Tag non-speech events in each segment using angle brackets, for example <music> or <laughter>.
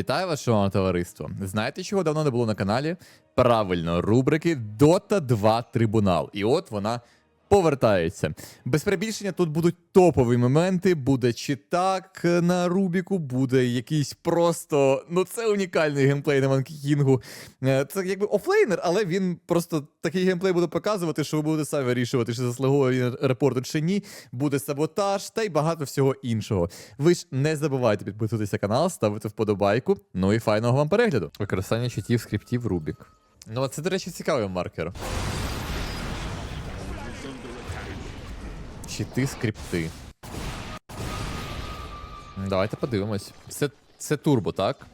Вітаю вас, шановне товариство. Знаєте, чого давно не було на каналі? Правильно, рубрики Dota 2 Трибунал. І от вона повертається. Без перебільшення тут будуть топові моменти, буде читак на Рубіку, буде якийсь просто. Ну, це унікальний геймплей на King. Е, Це якби офлейнер, але він просто такий геймплей буде показувати, що ви будете самі вирішувати, чи заслуговує репорту чи ні. Буде саботаж та й багато всього іншого. Ви ж не забувайте підписуватися канал, ставити вподобайку. Ну і файного вам перегляду. Використання читів скриптів Рубік. Ну, це, до речі, цікавий маркер. Чити скрипти. Давайте подивимось. Це, це турбо, так?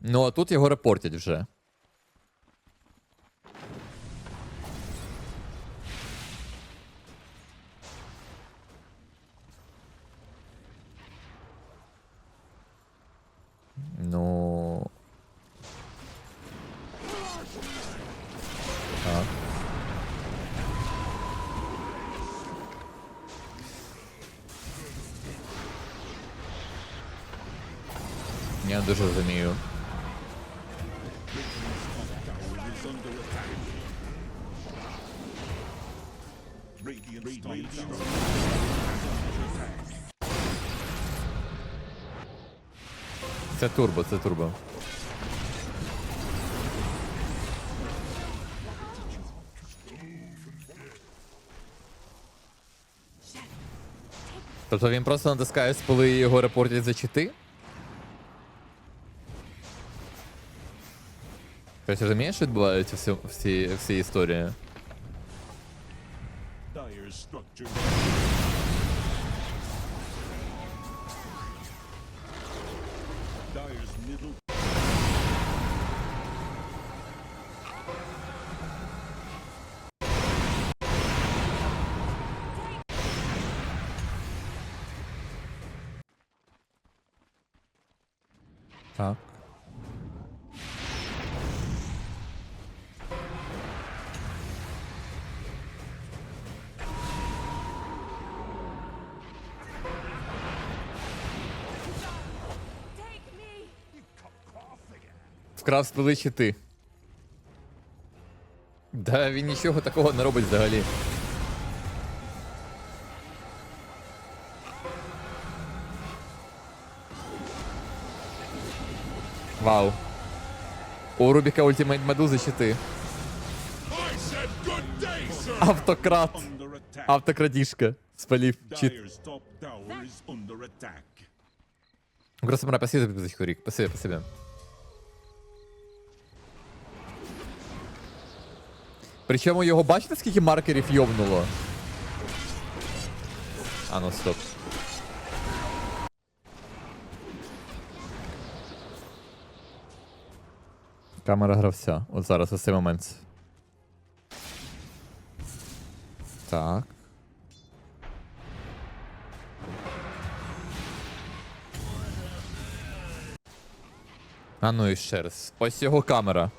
Ну, а тут його репортять вже. Я дуже розумію. Це турбо, це турбо. Тобто він просто натискає споли і його репортять за чити? Хтось розуміє, що відбувається в цьому- в цій, в цій історії? Dyer's structure. Dyer's middle Так. Вкрав спили щити. Да, він нічого такого не робить взагалі. Вау. У Рубіка ультимейт медузи щити. Автократ. Attack. Спалів is under спасибо за підписочку, Рік. Спасибо, спасибо. Причому його бачите, скільки маркерів йовнуло? А ну стоп. Камера гравця. От зараз ось цей момент. Так. А ну і ще раз. Ось його камера.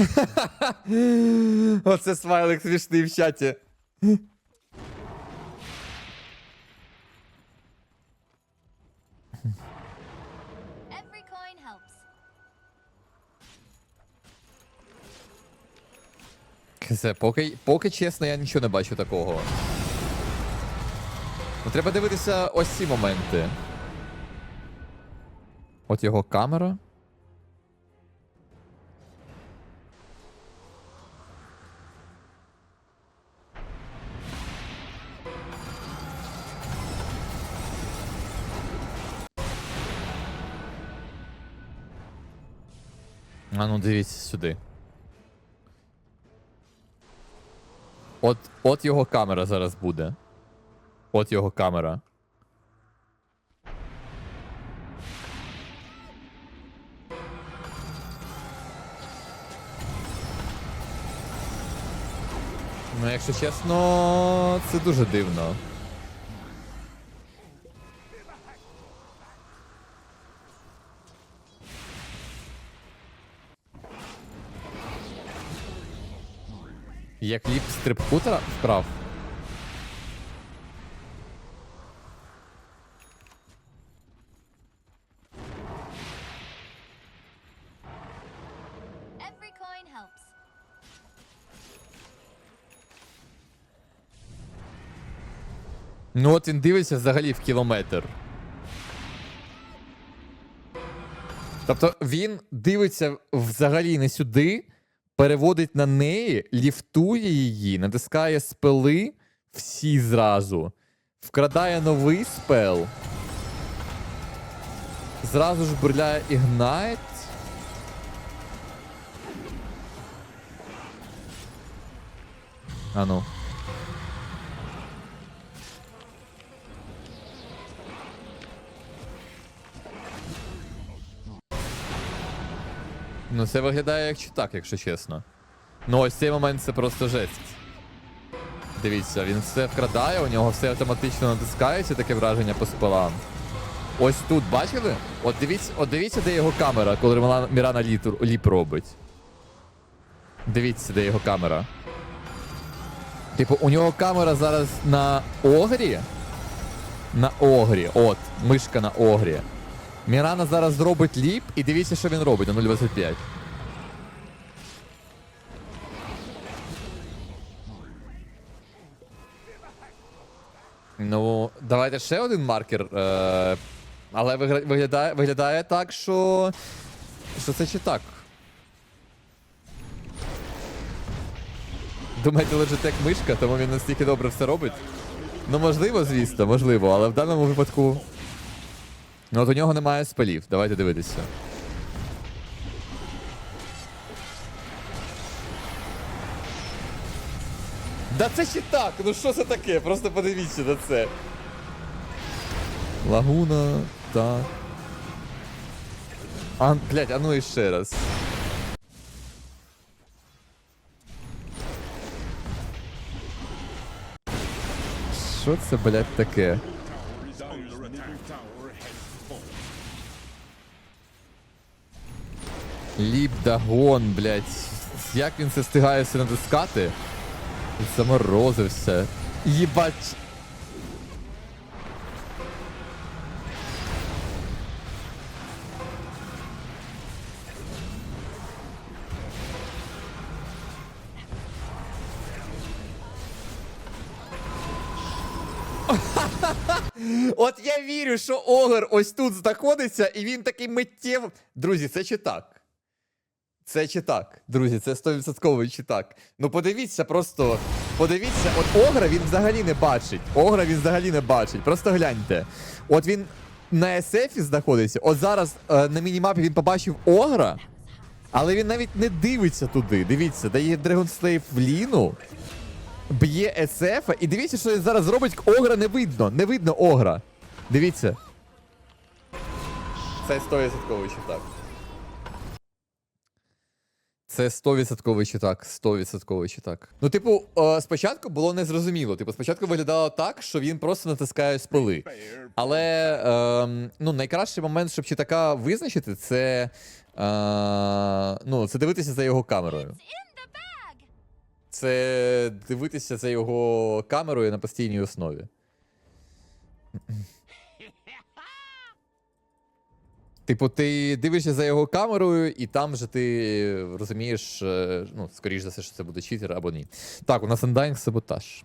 <laughs> Оце смайлик смішний в чаті. Це поки, поки чесно, я нічого не бачу такого. Ну, треба дивитися ось ці моменти. От його камера. А ну дивіться сюди. От, от його камера зараз буде. От його камера. Ну, якщо чесно, це дуже дивно. Я кліп стрибхутера вкрав. Ну от він дивиться взагалі в кілометр. Тобто він дивиться взагалі не сюди, переводить на неї, ліфтує її, натискає спели всі зразу, вкрадає новий спел. Зразу ж бурляє Ігнайт. А ну. Ну, це виглядає як читак, якщо чесно. Ну, ось цей момент це просто жесть. Дивіться, він все вкрадає, у нього все автоматично натискається, таке враження по спалам. Ось тут, бачили? От дивіться, от дивіться, де його камера, коли Мірана ліп, ліп робить. Дивіться, де його камера. Типу, у нього камера зараз на огрі. На огрі. От, мишка на огрі. Мірана зараз зробить ліп, і дивіться, що він робить на 0.25. Ну, давайте ще один маркер. Е- але виглядає, виглядає так, що. що це чи так. Думаєте, Logitech мишка, тому він настільки добре все робить? Ну, можливо, звісно, можливо, але в даному випадку. Ну, от у нього немає спалів. Давайте дивитися. Да це ще так! Ну що це таке? Просто подивіться на це. Лагуна, так. А, блядь, а ну і ще раз. Що це, блядь, таке? Ліп дагон, блядь. Як він це встигає все натискати? Заморозився. Їбать. <laughs> От я вірю, що Огр ось тут знаходиться, і він такий миттєво. Друзі, це чи так? Це чи так, друзі, це 100% чи так. Ну подивіться, просто подивіться, от Огра він взагалі не бачить. Огра він взагалі не бачить. Просто гляньте. От він на СФі знаходиться. От зараз е, на мінімапі він побачив Огра, але він навіть не дивиться туди. Дивіться, дає Dragon Slave в ліну, б'є СФ, і дивіться, що він зараз зробить. Огра не видно. Не видно Огра. Дивіться. Це 100% чи так. Це 100% чи так, 100% чи. Ну, типу, е, спочатку було незрозуміло. Типу, спочатку виглядало так, що він просто натискає спили. Але е, ну, найкращий момент, щоб читака визначити, це, е, ну, це дивитися за його камерою. Це дивитися за його камерою на постійній основі. Типу, ти дивишся за його камерою, і там же ти розумієш, е, ну, скоріш за все, що це буде читер або ні. Так, у нас Undying саботаж.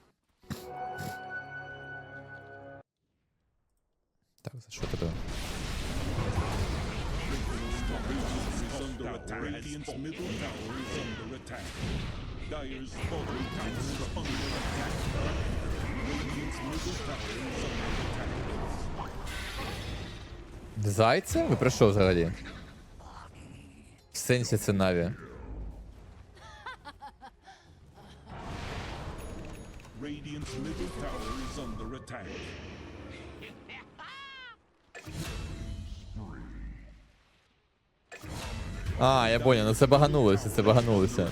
Так, за що тебе? is Зайця? Ви про що взагалі? В сенсі це Наві. Radiant's middle tower is under attack. А, я понял, ну це баганулося, це баганулося.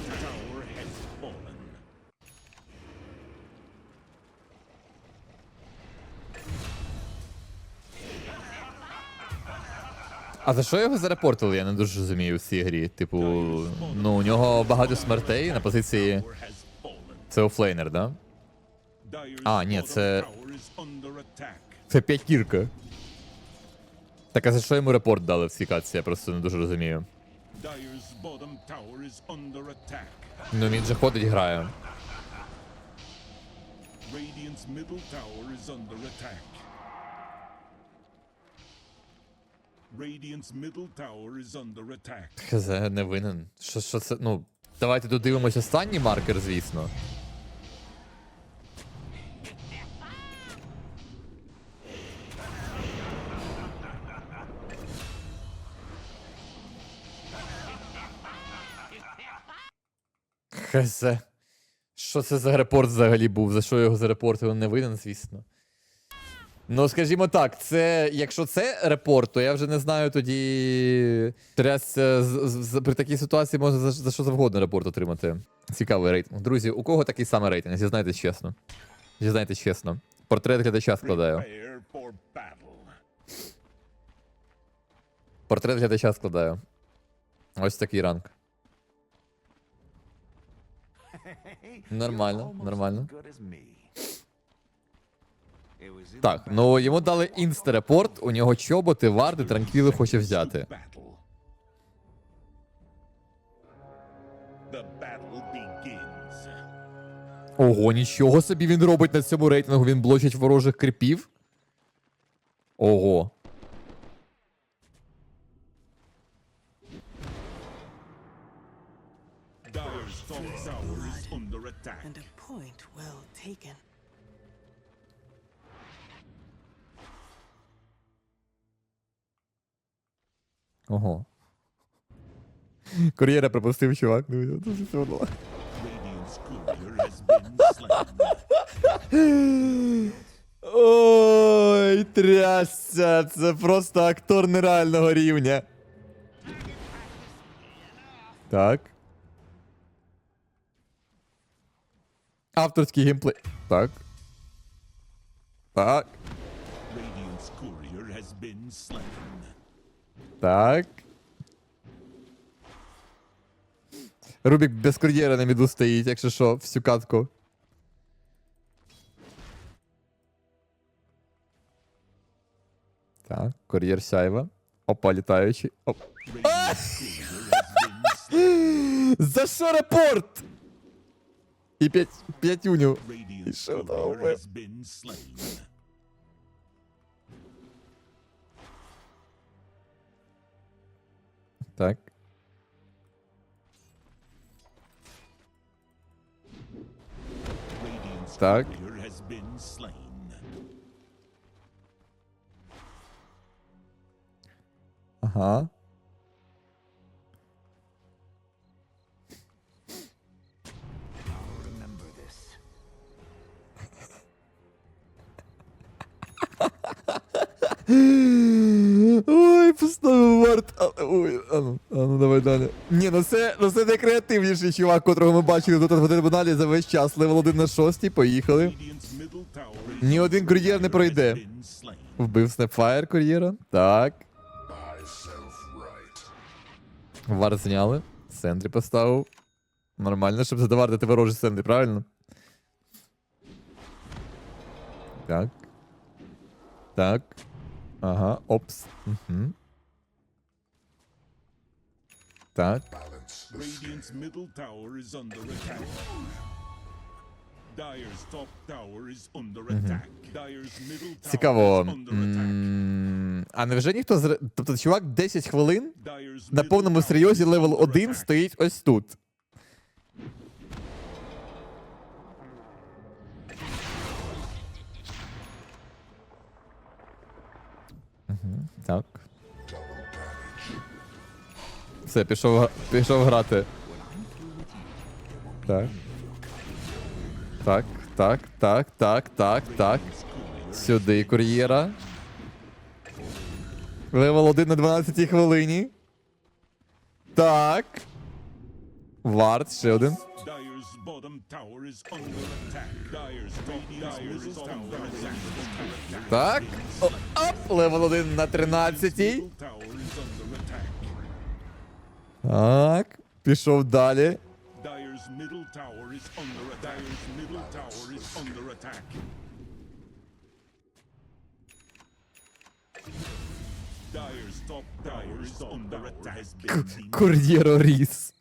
А за що його зарепортили, я не дуже розумію в цій грі. Типу, ну у нього багато смертей на позиції. Це офлейнер, да? А, ні, це-. Це п'ятірка. Так а за що йому репорт дали в цій катці, я просто не дуже розумію. Ну він же ходить, грає. Radiant's middle tower is under attack. Radiant's middle tower is under attack. Хз, не винен. Що, що це? Ну, давайте додивимось останній маркер, звісно. Хз. Що це за репорт взагалі був? За що його зарепортили? Не винен, звісно. Ну, скажімо так, це якщо це репорт, то я вже не знаю тоді. Трясся з- при такій ситуації можна за, за що завгодно репорт отримати. Цікавий рейтинг. Друзі, у кого такий самий рейтинг? Зізнайтесь чесно. Зізнайтесь чесно. Портрет глядача складаю. Портрет глядача складаю. Ось такий ранг. Нормально, нормально. Так, ну йому дали інста-репорт, у нього чоботи, варди, транквіли хоче взяти. Ого, нічого собі він робить на цьому рейтингу, він блочить ворожих кріпів. Ого. And a point well taken. Ого. Кур'єра пропустив, чувак. Ну, дуже все одно. Ой, трясся, це просто актор нереального рівня. Так. Авторський геймплей. Так. Так. Radiant's courier has been slain. Так. Рубік без кур'єра на міду стоїть, якщо що, всю катку. Так, кур'єр сяйва. Опа, літаючий. Оп. <laughs> За що репорт? І п'ять, п'ятюню. Radiant's Ішов на courier ОВ. has been поставив варт. А, Ой, а ну, а ну давай далі. Ні, ну це, ну це найкреативніший чувак, котрого ми бачили тут в трибуналі за весь час. Левел 1 на 6, поїхали. Ні один кур'єр не пройде. Вбив Снепфайр кур'єра. Так. Вар зняли. В центрі поставив. Нормально, щоб задавардити ворожі центри, правильно? Так. Так. Ага, опс. Угу. Tower Цікаво. is under attack. м, А невже ніхто з. Тобто, чувак 10 хвилин на повному серйозі левел under 1 стоїть ось тут. Все, пішов, пішов грати. Так. Так, так, так, так, так, так. Сюди кур'єра. Левел 1 на 12 хвилині. Так. Вард, ще один. Так. Оп, левел 1 на 13. Так. Пішов далі. Кур'єро ріс.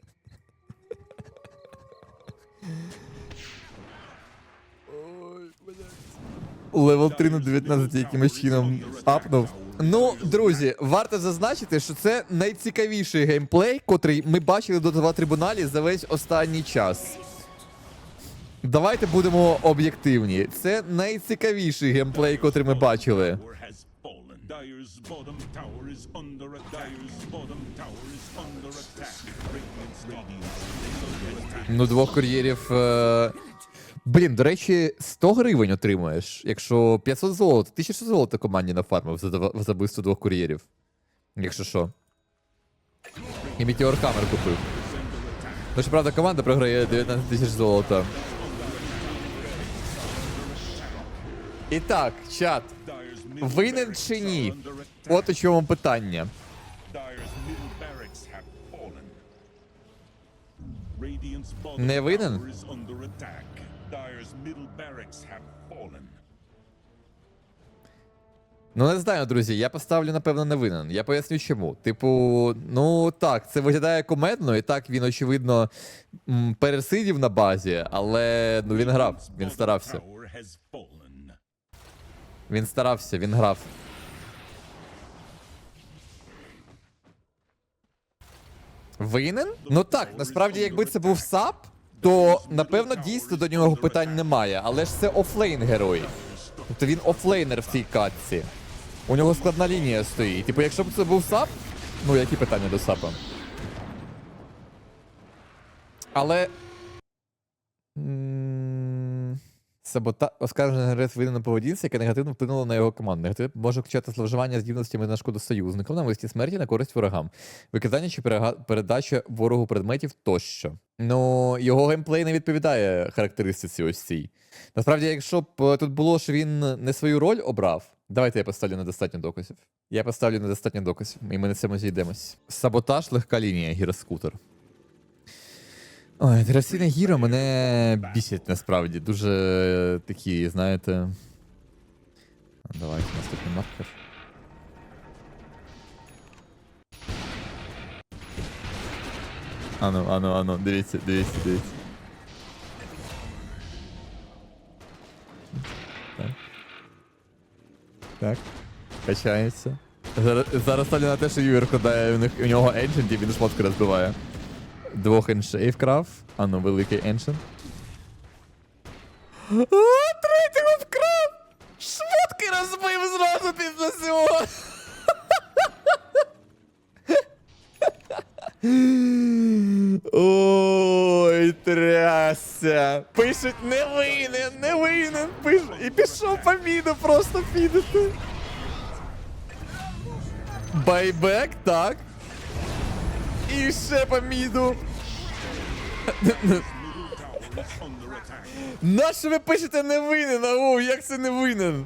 Левел 3 на 19 якимось чином апнув. Ну, друзі, варто зазначити, що це найцікавіший геймплей, котрий ми бачили до 2 трибуналі за весь останній час. Давайте будемо об'єктивні. Це найцікавіший геймплей, котрий ми бачили. Ну, двох кур'єрів. Е... Блін, до речі, 100 гривень отримуєш, якщо 500 золота, 1600 золота команді нафармив за, два- за вбивство двох кур'єрів. Якщо що. І Meteor Hammer купив. Ну, щоправда, команда програє 19 тисяч золота. І так, чат. Винен чи ні? От у чому питання. Не винен? Dyer's middle barracks have fallen. Ну, не знаю, друзі, я поставлю, напевно, не винен. Я поясню чому. Типу, ну так, це виглядає кумедно, і так він, очевидно, м, пересидів на базі, але ну він грав, він старався. Він старався, він грав. Винен? Ну так, насправді, якби це був САП, то напевно дійсно до нього питань немає. Але ж це офлейн герой. Тобто він офлейнер в цій катці. У нього складна лінія стоїть. Типу, якщо б це був САП, ну які питання до САПа? Але. Сабота... Оскаржений грець винен на поведінці, яке негативно вплинуло на його команду. Негатив може включати зловживання здібностями на шкоду союзникам, навесні смерті на користь ворогам, викидання чи передача ворогу предметів тощо. Ну, його геймплей не відповідає характеристиці ось цій. Насправді, якщо б е, тут було, що він не свою роль обрав, давайте я поставлю недостатньо доказів. Я поставлю недостатньо доказів, і ми на цьому зійдемось. Саботаж, легка лінія, гіроскутер. Ой, Терасіна Гіро мене бісять насправді. Дуже такі, знаєте. Давайте наступний маркер. Ану, ану, ану, дивіться, дивіться, дивіться. Так. Так. Качається. Зараз, ставлю на те, що Юр кладає у, нього Ancient і він шмотку розбиває. Двох еншей вкрав. А ну, великий еншен. О, третього вкрав! Шмотки розбив зразу після цього. Ой, трясся. Пишуть не винен, не винен. Пишуть. І пішов по міду просто підати. Байбек, так. І ще по міду. Нащо ви пишете не винен? Ау, як це не винен?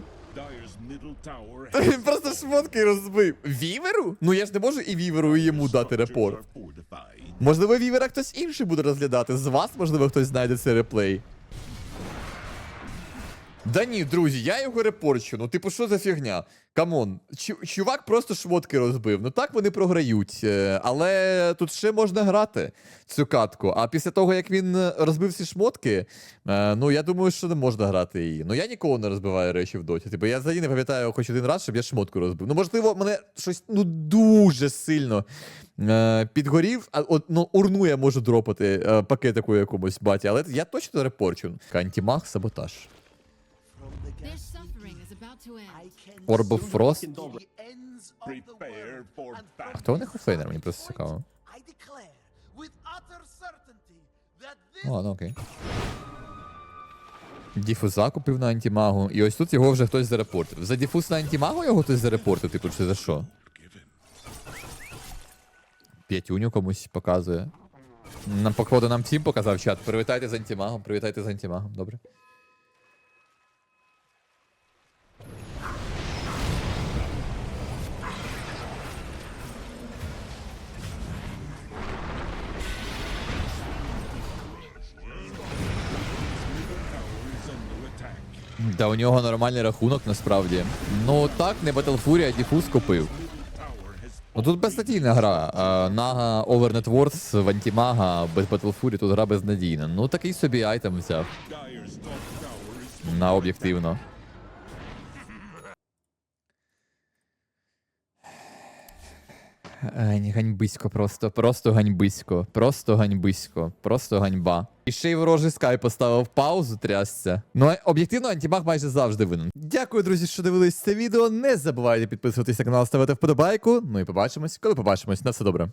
Він просто шмотки розбив. Віверу? Ну я ж не можу і віверу, і йому дати репорт. Можливо, вівера хтось інший буде розглядати. З вас, можливо, хтось знайде цей реплей. Да ні, друзі, я його репорчу. Ну, типу, що за фігня? Камон, чувак просто шмотки розбив. Ну так вони програють. е, Але тут ще можна грати цю катку. А після того, як він е, розбив ці шмотки, е, ну я думаю, що не можна грати її. Ну я ніколи не розбиваю речі в доті. Типу, я взагалі не пам'ятаю хоч один раз, щоб я шмотку розбив. Ну, можливо, мене щось ну дуже сильно підгорів, а от ну, урну я можу дропати пакетику якомусь баті, але я точно репорчу. Антимаг, саботаж. Prepare for battle. Хто у них офлейнер? Мені просто цікаво. declare with utter certainty that this О, ну окей. Діфуза купив на антимагу, і ось тут його вже хтось зарепортив. За діфуз на антимагу його хтось зарепортив, типу, чи за що? П'ятюню комусь показує. Нам, походу, нам всім показав чат. Привітайте з антимагом, привітайте з антимагом, добре. Та у нього нормальний рахунок насправді. Ну так, не Fury, а діфуз купив. Ну тут безнадійна гра. Нага Over Net в антимага без Fury тут гра безнадійна. Ну такий собі айтем взяв на об'єктивно. Ганьбисько просто, просто ганьбисько, просто ганьбисько, просто ганьба. І ще й ворожий скай поставив паузу, трясся. Ну, об'єктивно, антібаг майже завжди винен. Дякую, друзі, що дивились це відео. Не забувайте підписуватися на канал, ставити вподобайку. Ну і побачимось, коли побачимось. На все добре.